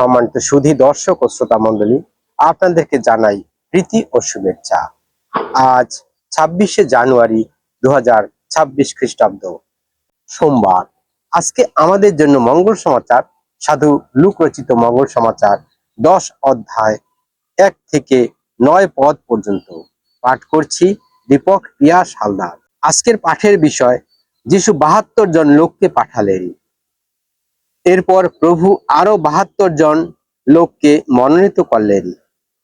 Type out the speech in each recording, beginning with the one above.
সম্মানিত সুধী দর্শক ও শ্রোতা মণ্ডলী, আপনাদেরকে জানাই প্রীতি ও শুভেচ্ছা। আজ ছাব্বিশে জানুয়ারি দু ছাব্বিশ খ্রিস্টাব্দ, সোমবার। আজকে আমাদের জন্য মঙ্গল সমাচার, সাধু লুক রচিত মঙ্গল সমাচার দশ অধ্যায় এক থেকে নয় পদ পর্যন্ত পাঠ করছি দীপক পিয়াস হালদার। আজকের পাঠের বিষয়, যিশু বাহাত্তর জন লোককে পাঠালেন। এরপর প্রভু আরও বাহাত্তর জন লোককে মনোনীত করলেন।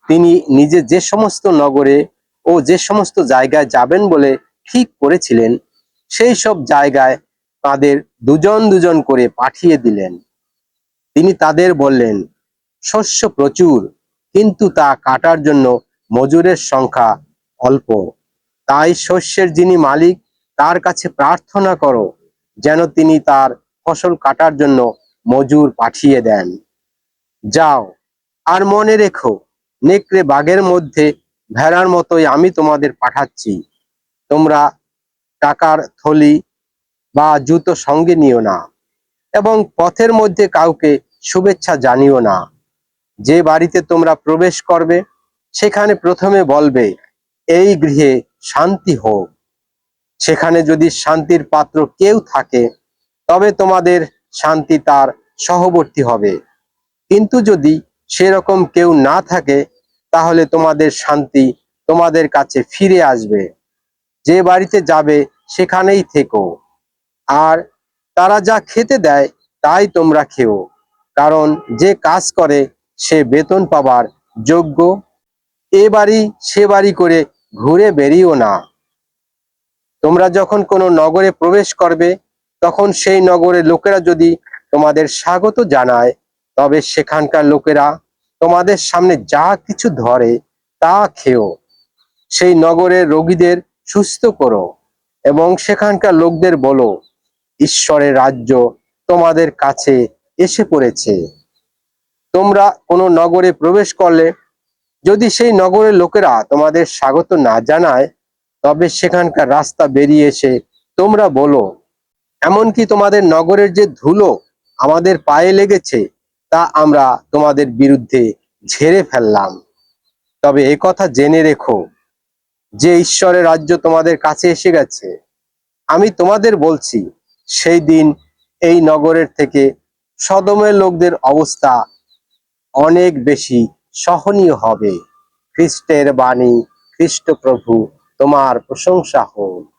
তিনি নিজে যে সমস্ত নগরে ও যে সমস্ত জায়গায় যাবেন বলে ঠিক করেছিলেন, সেই সব জায়গায় তাদের দুজন দুজন করে পাঠিয়ে দিলেন। তিনি তাদের বললেন, শস্য প্রচুর, কিন্তু তা কাটার জন্য মজুরের সংখ্যা অল্প। তাই শস্যের যিনি মালিক, তার কাছে প্রার্থনা করো, যেন তিনি তার ফসল কাটার জন্য মজুর পাঠিয়ে দেন। যাও, আর মনে রেখো, নেকড়ে বাঘের মধ্যে ভেড়ার মতোই আমি তোমাদের পাঠাচ্ছি। তোমরা টাকার থলি বা জুতো সঙ্গে নিও না এবং পথের মধ্যে কাউকে শুভেচ্ছা জানিও না। যে বাড়িতে তোমরা প্রবেশ করবে, সেখানে প্রথমে বলবে, এই গৃহে শান্তি হোক। সেখানে যদি শান্তির পাত্র কেউ থাকে, তবে তোমাদের শান্তি তার সহবর্তী হবে। কিন্তু যদি সেরকম কেউ না থাকে, তাহলে তোমাদের শান্তি তোমাদের কাছে ফিরে আসবে। যে বাড়িতে যাবে, সেখানেই থেকো। আর তারা যা খেতে দেয়, তাই তোমরা খেও। কারণ যে কাজ করে, সে বেতন পাবার যোগ্য। এ বাড়ি, সে বাড়ি করে ঘুরে বেরিও না। তোমরা যখন কোনো নগরে প্রবেশ করবে তখন সেই নগরের লোকেরা যদি তোমাদের স্বাগত জানায়, তবে সেখানকার লোকেরা তোমাদের সামনে যা কিছু ধরে তা খেও। সেই নগরের রোগীদের সুস্থ করো এবং সেখানকার লোকদের বলো, ঈশ্বরের রাজ্য তোমাদের কাছে এসে পড়েছে। তোমরা কোনো নগরে প্রবেশ করলে, যদি সেই নগরের লোকেরা তোমাদের স্বাগত না জানায়, তবে সেখানকার রাস্তা বেরিয়ে এসে তোমরা বলো এমনকি তোমাদের নগরের যে ধুলো আমাদের পায়ে লেগেছে, তা আমরা তোমাদের বিরুদ্ধে ঝেড়ে ফেললাম। তবে এ কথা জেনে রেখো, যে ঈশ্বরের রাজ্য তোমাদের কাছে এসে গেছে, আমি তোমাদের বলছি, সেই দিন এই নগরের থেকে সদমের লোকদের অবস্থা অনেক বেশি সহনীয় হবে। খ্রিস্টের বাণী খ্রিস্ট প্রভু তোমার প্রশংসা হোক।